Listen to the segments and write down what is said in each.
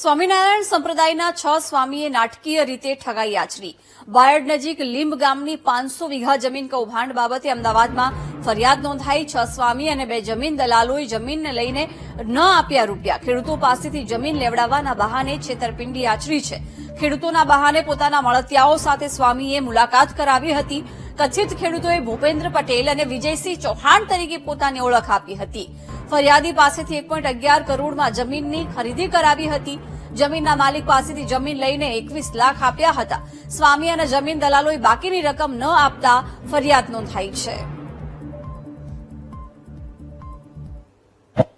સ્વામિનારાયણ સંપ્રદાયના છ સ્વામીએ નાટકીય રીતે ઠગાઈ આચરી. બાયડ નજીક લીંબ ગામની પાંચસો વીઘા જમીન કૌભાંડ બાબતે અમદાવાદમાં ફરિયાદ નોંધાઈ. છ સ્વામી અને બે જમીન દલાલોએ જમીનને લઈને ન આપ્યા રૂપિયા. ખેડૂતો પાસેથી જમીન લેવડાવવાના બહાને છેતરપિંડી આચરી છે. ખેડૂતોના બહાને પોતાના મળતિયાઓ સાથે સ્વામીએ મુલાકાત કરાવી હતી. કથિત ખેડૂતોએ ભૂપેન્દ્ર પટેલ અને વિજયસિંહ ચૌહાણ તરીકે પોતાની ઓળખ આપી હતી. ફરિયાદી પાસેથી એક પોઈન્ટ અગિયાર કરોડમાં જમીનની ખરીદી કરાવી હતી. જમીનના માલિક પાસેથી જમીન લઈને એકવીસ લાખ આપ્યા હતા. સ્વામી અને જમીન દલાલોએ બાકીની રકમ ન આપતા ફરિયાદ નોંધાઈ છે.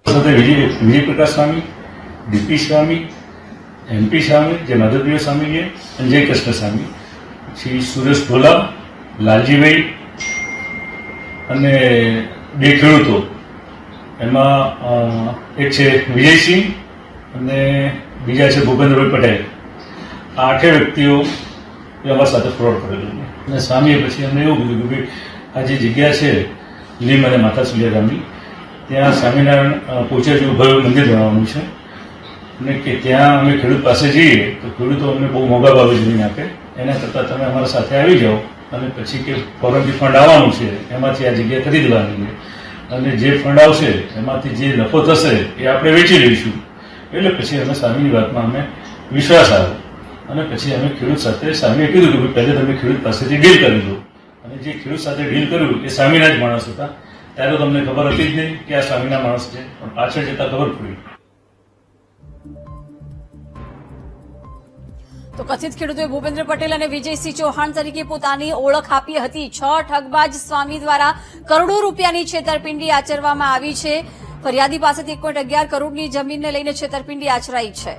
સાથે વિજય વિજય પ્રકાશ સ્વામી, ડીપી સ્વામી એમપી સ્વામી, જે માધવપ્રિય સ્વામી છે, અને કૃષ્ણ સ્વામી. શ્રી સુરેશ ભોલા લાલજીભાઈ, અને બે ખેડૂતો. એમાં એક છે વિજયસિંહ અને બીજા છે ભૂપેન્દ્રભાઈ પટેલ. આ આઠે વ્યક્તિઓ અમારા સાથે ફ્રોડ કરેલો અને સ્વામીએ પછી અમને એવું કીધું કે આ જે જગ્યા છે લીમ અને માતા સુલિયા ગામની ત્યાં સ્વામિનારાયણ પૂછે જેવું ભવ્ય મંદિર બનાવવાનું છે. અને કે ત્યાં અમે ખેડૂત પાસે જઈએ, તો ખેડૂતો અમને બહુ મોંઘા ભાવે જમીન આપે. એના કરતાં તમે અમારા સાથે આવી જાઓ અને પછી કે ફોરેનથી ફંડ આવવાનું છે, એમાંથી આ જગ્યા ખરીદવાની છે. અને જે ફંડ આવશે, એમાંથી જે નફો થશે, એ આપણે વેચી લઈશું. એટલે પછી અમે સ્વામીની વાતમાં અમે વિશ્વાસ આવ્યો. અને પછી અમે ખેડૂત સાથે સ્વામીએ કીધું કે પહેલે તમે ખેડૂત પાસેથી ડીલ કરી દો અને જે ખેડૂત સાથે ડીલ કર્યું, એ સ્વામીના જ માણસ હતા. ત્યારે તમને ખબર હતી જ નહીં કે આ સ્વામીના માણસ છે. પણ પાછળ જતા ખબર પડી. તો કથિત ખેડૂતોએ ભૂપેન્દ્ર પટેલ અને વિજયસિંહ ચૌહાણ તરીકે પોતાની ઓળખ આપી હતી. છ ઠગબાજ સ્વામી દ્વારા કરોડો રૂપિયાની છેતરપિંડી આચરવામાં આવી છે. ફરિયાદી પાસેથી એક પોઈન્ટ અગિયાર કરોડની જમીનને લઈને છેતરપિંડી આચરાઈ છે.